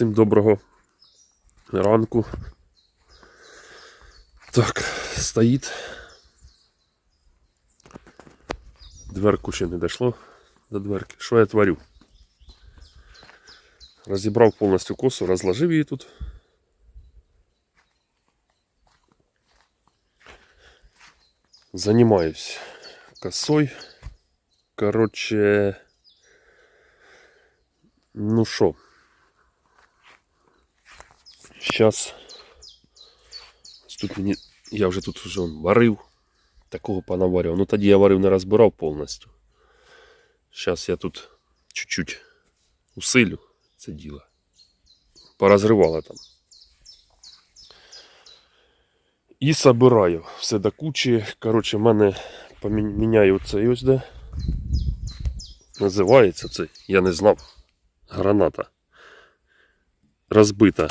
Всім доброго ранку. Так, стоїть. Дверку ще не дійшло до дверки. Що я творю? Розібрав повністю косу, розложив її тут. Занимаюсь косой. Короче, ну що, Сейчас. Тут мені. Я вже тут вже варив. Такого понаварював. Ну тоді я варив не розбирав повністю. Зараз я тут чуть-чуть усилю це діло. Порозривало там. І собираю все до кучі. Коротше, в мене поміняю цей ось де. Називається це, я не знав. Граната. Розбита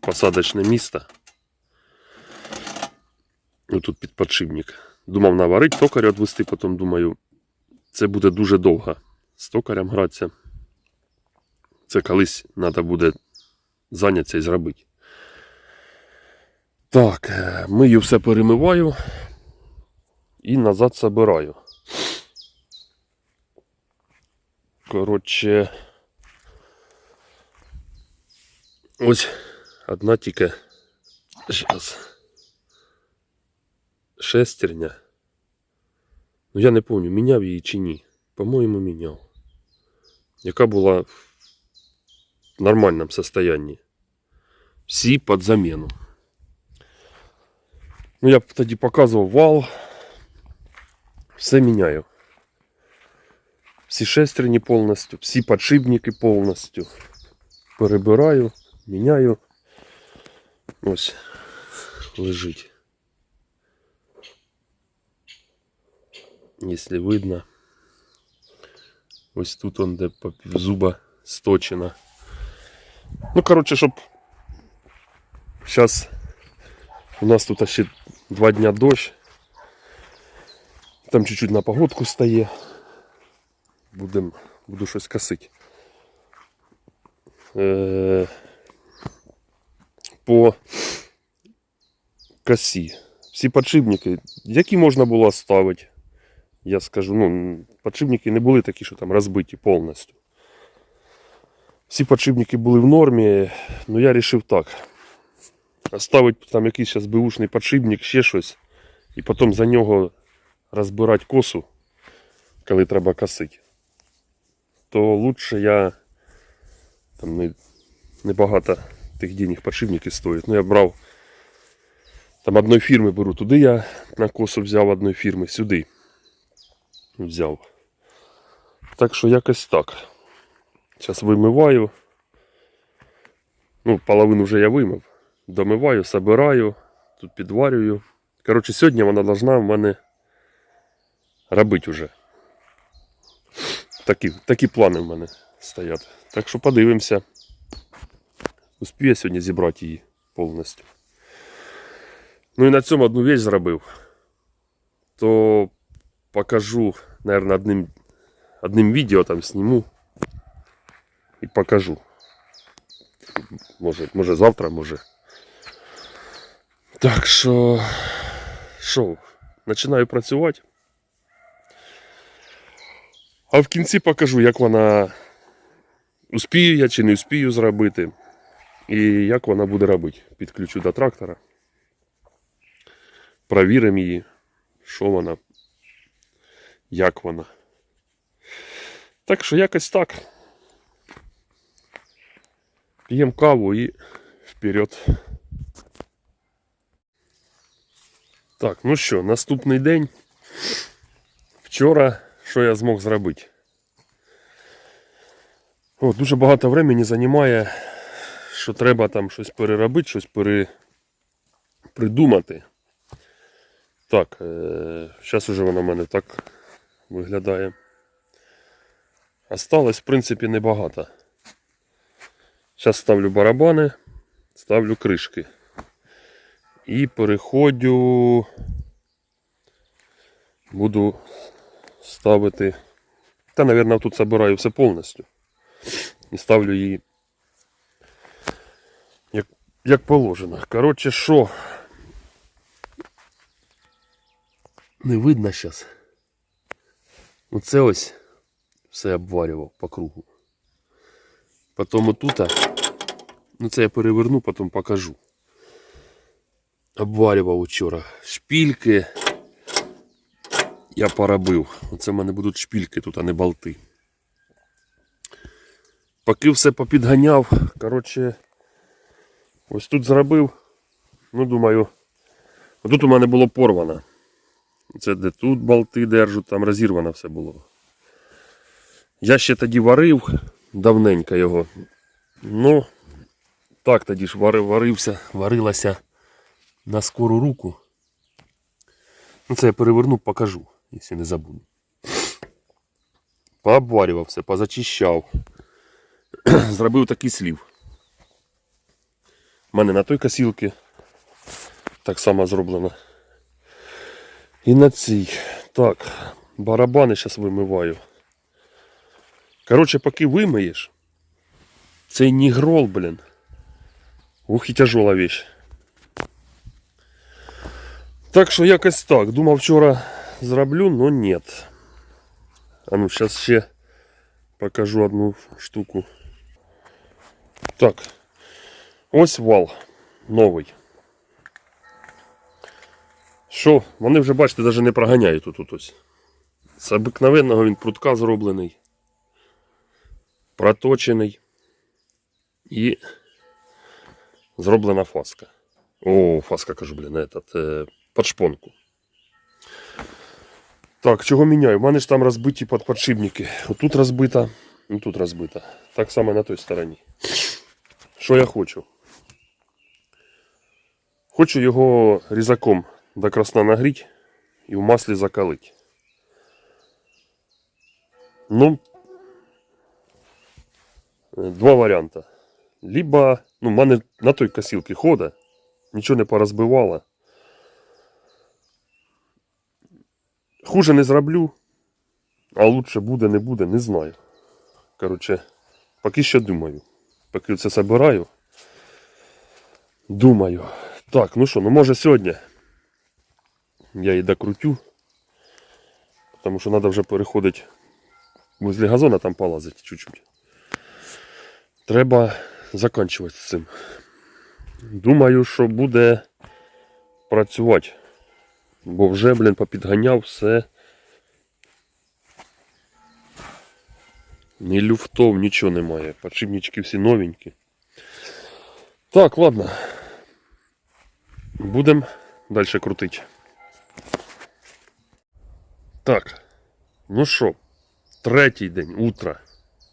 посадочне місто. Ну, тут під подшипник. Думав наварити токаря відвести, потім думаю, це буде дуже довго з токарем гратися. Це колись треба буде зайнятися і зробити. Так, е, мию все перемиваю і назад собираю. Коротше, ось одна тільки зараз шестерня. Ну я не пам'ятаю, міняв її чи ні. По-моєму, міняв. Яка була в нормальному состоянні. Всі під заміну. Ну, я б тоді показував вал. Все міняю. Всі шестерні повністю, всі подшипники повністю. Перебираю, міняю. Ось лежить. Если видно. Ось тут он де зуба сточена. Ну, короче, щоб зараз у нас тут ще два дня дощ. Там чуть-чуть на погодку стає. Будем, буду щось косити. Е, по косі. Всі подшипники, які можна було ставити, я скажу, ну, подшипники не були такі, що там розбиті повністю. Всі подшипники були в нормі, ну я вирішив так. Оставити там якийсь зараз беушний подшипник, ще щось, і потім за нього розбирати косу, коли треба косити. То лучше я там не, небагато тих денег подшипники стоять. Ну я брав там одної фірми беру туди я на косу взяв одної фірми, сюди взяв. Так що якось так. Зараз вимиваю. Ну, половину вже я вимив. Домиваю, собираю, тут підварюю. Коротше, сьогодні вона должна в мене робити вже. Такі, такі плани в мене стоять. Так що подивимося. Успію я сьогодні зібрати її повністю. Ну і на цьому одну вещь зробив. То покажу, наверное, одним, одним відео там зніму і покажу. Може, може завтра, може. Так що, що, починаю працювати. А в кінці покажу, як вона успію я чи не успію зробити. І як вона буде робити. Підключу до трактора. Провіримо її, що вона, як вона. Так що якось так. П'ємо каву і вперед. Так, ну що, наступний день. Вчора що я змог зробити? О, дуже багато времени займає, що треба там щось переробити, щось пере... придумати. Так, зараз уже вона в мене так виглядає. Осталось, в принципі, небагато. Зараз ставлю барабани, ставлю кришки. І переходжу. Буду ставити. Та, мабуть, тут забираю все повністю. І ставлю її як положено. Коротше, що? Не видно зараз. Оце ось все обварював по кругу. Потім отут, ну це я переверну, потім покажу. Обварював вчора шпільки. Я поробив. Оце в мене будуть шпільки тут, а не болти. Поки все попідганяв, коротше, ось тут зробив. Ну, думаю, тут у мене було порвано. Це де тут болти держу, там розірвано все було. Я ще тоді варив давненько його. Ну, так тоді ж варив, варився, варилася на скору руку. Ну, це я переверну, покажу, якщо не забуду. Пообварював все, позачищав. Зробив такий слів. У мене на той косілки так само зроблено. І на цій. Так, барабани зараз вимиваю. Коротше, поки вимиєш, цей нігрол, блін. Ух і тяжела вещь. Так що якось так. Думав вчора зроблю, но нет. А ну зараз ще покажу одну штуку. Так. Ось вал новий. Що, вони вже, бачите, навіть не проганяють тут, тут ось. З обикновенного він прутка зроблений. Проточений. І зроблена фаска. О, фаска кажу, блін, этот, е, під шпонку. Так, чого міняю? У мене ж там розбиті подподшипники. Отут розбита, тут розбита. Так само на той стороні. Що я хочу? Хочу його різаком до красна нагріть і в маслі закалить. Ну, два варіанти. Либо, ну, в мене на той косілки хода, нічого не порозбивало. Хуже не зроблю, а лучше буде, не буде, не знаю. Коротше, поки що думаю. Поки це собираю. Думаю. Так, ну що, ну може сьогодні я її докрутю. Тому що треба вже переходити возле газона там полазити чуть-чуть. Треба закінчувати з цим. Думаю, що буде працювати. Бо вже, блін, попідганяв все. Ні люфтов, нічого немає. Подшипнички всі новенькі. Так, ладно. Будемо далі крутити. Так. Ну що, третій день, утро.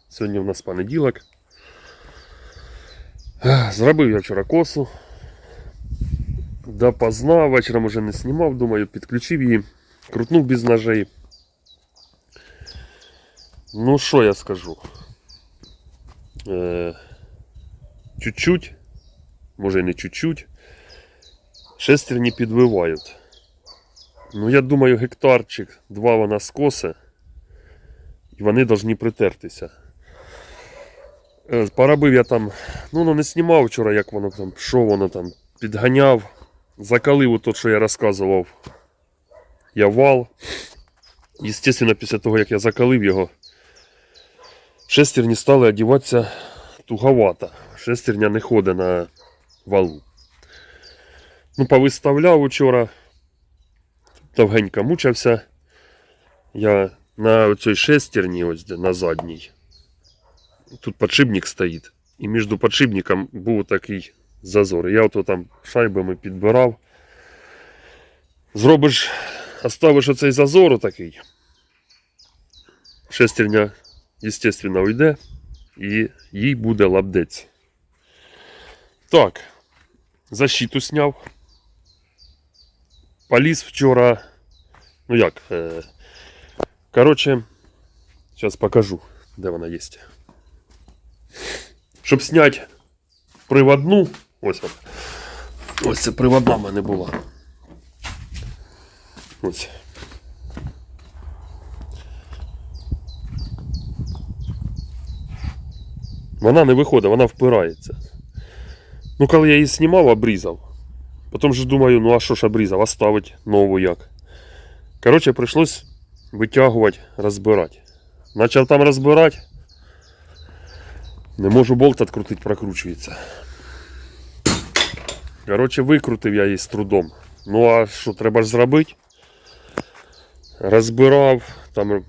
Сьогодні у нас понеділок. Зробив я вчора косу. Допоздна, вечором уже не знімав, думаю, підключив її, крутнув без ножей. Ну, що я скажу? Е, чуть-чуть, може і не чуть-чуть, шестерні підвивають. Ну, я думаю, гектарчик, два вона скосе, і вони повинні притертися. Е, Поробив я там, ну, ну не знімав вчора, як воно там, що воно там, підганяв, закалив то, що я розказував. Я вал. Естественно, після того, як я закалив його, шестерні стали одіватися туговато. Шестерня не ходить на валу. Ну, повиставляв вчора. Довгенько мучився. Я на цій шестерні, ось на задній. Тут подшипник стоїть. І між подшипником був такий зазор. Я ото там шайбами підбирав. Зробиш, оставиш оцей зазор такий. Шестерня, естественно, уйде і їй буде лабдець. Так, защиту сняв. Поліз вчора. Ну як? Е, коротше, зараз покажу, де вона є. Щоб зняти приводну. Ось вона. Ось це приводна в мене була. Ось. Вона не виходить, вона впирається. Ну, коли я її знімав, обрізав. Потім же думаю, ну а що ж обрізав, оставить нову як. Коротше, прийшлось витягувати, розбирати. Почав там розбирати. Не можу болт відкрутити, прокручується. Коротше, викрутив я її з трудом. Ну а що треба ж зробити? Розбирав, там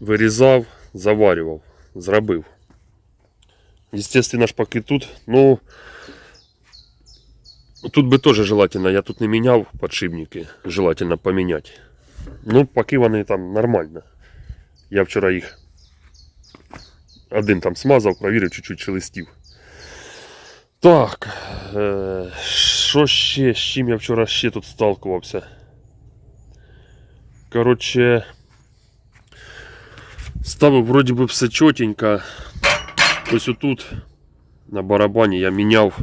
вирізав, заварював, зробив. Естественно ж поки тут, ну тут би теж желательно, я тут не міняв подшипники, желательно поміняти. Ну, поки вони там нормально. Я вчора їх один там смазав, провірив, чуть-чуть шелестів. Так, е, що ще, з чим я вчора ще тут сталкувався? Коротше, ставив вроді би все чотенько. Ось отут на барабані я міняв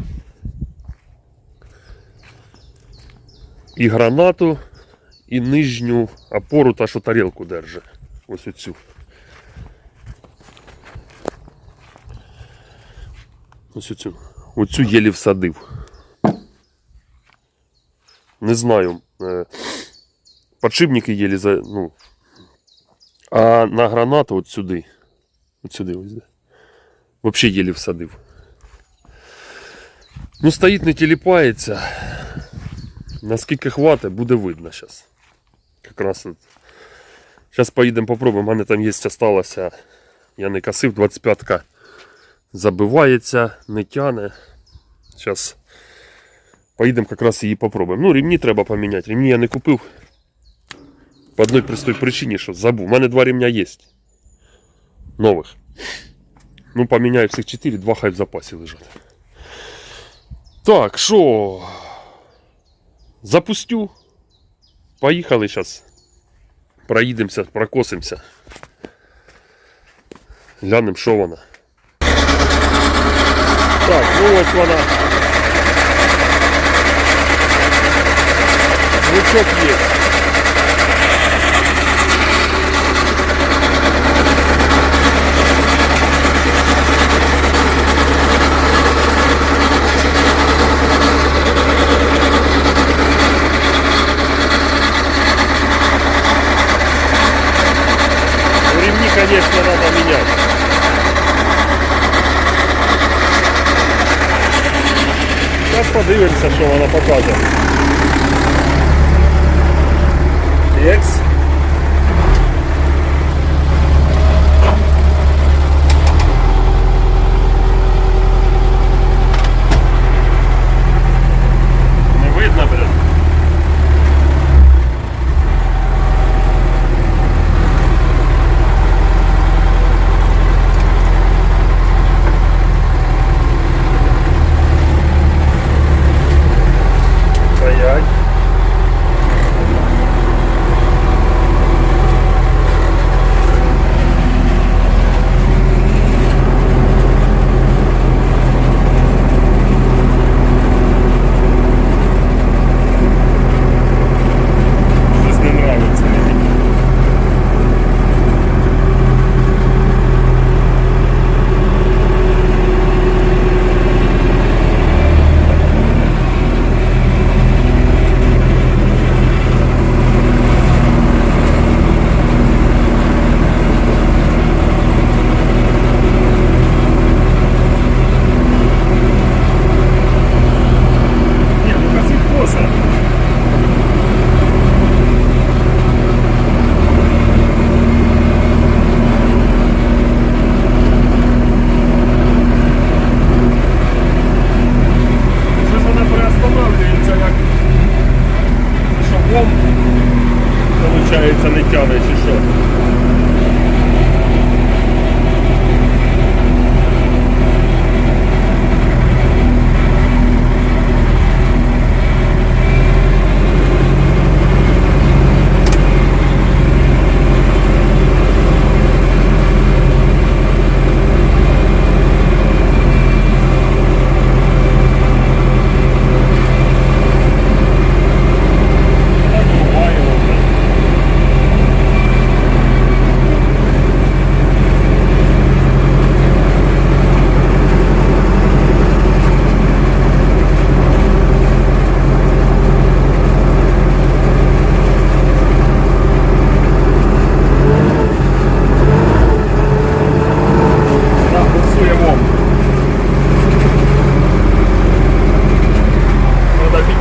І гранату, і нижню опору, та що тарілку держить. Ось оцю. Ось оцю. Оцю єлі всадив. Не знаю. е, Подшипники єлі за. Ну, а на гранату от сюди. От сюди ось. де. Вообще єлі всадив. Ну, стоїть, не тіліпається. Наскільки хватить, буде видно зараз. Якраз. Зараз поїдемо попробуємо. У мене там є осталося. Я не косив, 25-ка забивається, не тяне. Зараз поїдемо якраз її попробуємо. Ну, ремні треба поміняти. Ремні я не купив. По одній простій причині, що забув. У мене два ремня є. Нових. Ну, поміняю всіх 4, два хай в запасі лежать. Так, що? Запустю. Поїхали зараз. Проїдемося, прокосимося. Глянемо, що вона. Так, ну ось вона. Звучок є. Подивимося, що вона покаже. Екс.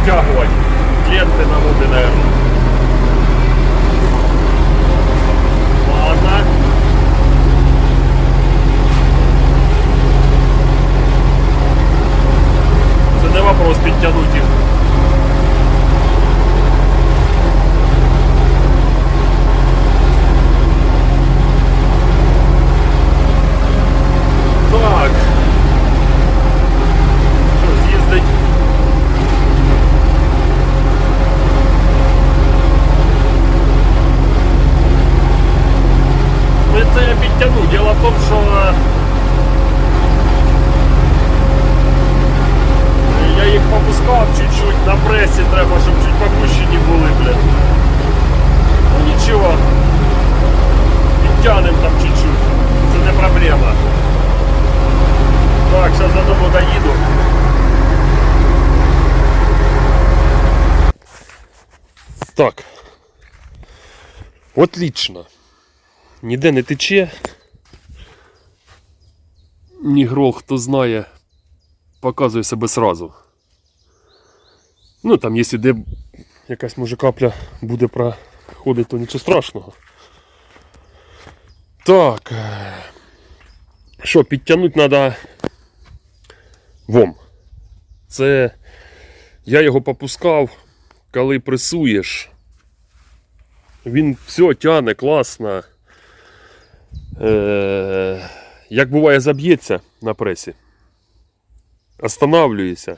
Підтягувати. Ленти на води, наверное. Ладно. Це не вопрос підтягнути їх. Так. Що, з'їздить? Ну, це я підтягну. Діло в тому, що е, я їх попускав чуть-чуть, на пресі треба, щоб чуть попущені були, блядь. Ну нічого. Підтягнемо там чуть-чуть. Це не проблема. Так, зараз додому доїду. Так. Отлично. Ніде не тече. Нігрол, хто знає, показує себе сразу. Ну там, якщо де якась може капля буде проходити, то нічого страшного. Так. Що, підтягнути треба вом. Це я його попускав, коли пресуєш. Він все тяне класно. Е, як буває, заб'ється на пресі. Останавлюється.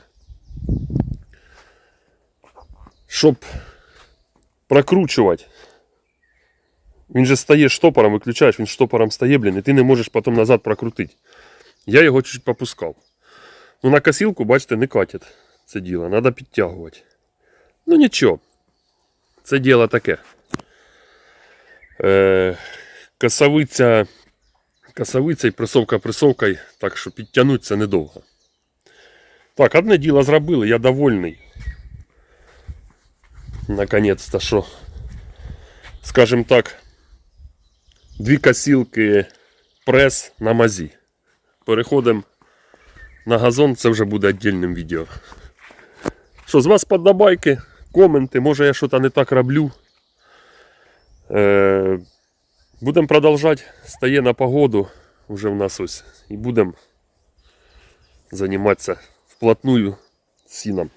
Щоб прокручувати. Він же стає штопором, виключаєш, він штопором стає, блін, і ти не можеш потім назад прокрутити. Я його чуть попускав. Ну, на косілку, бачите, не катить це діло. Треба підтягувати. Ну нічого. Це діло таке. Е, косовиця, косовиця і пресовка пресовкою, так що підтягнути це недовго. Так, одне діло зробили, я довольний. Наконець-то, що, скажімо так, дві косілки прес на мазі. Переходимо на газон, це вже буде віддільним відео. Що, з вас подобайки, коменти, може я щось не так роблю. Е, будемо продовжувати. Стає на погоду вже в нас ось. І будемо займатися вплотную сіном.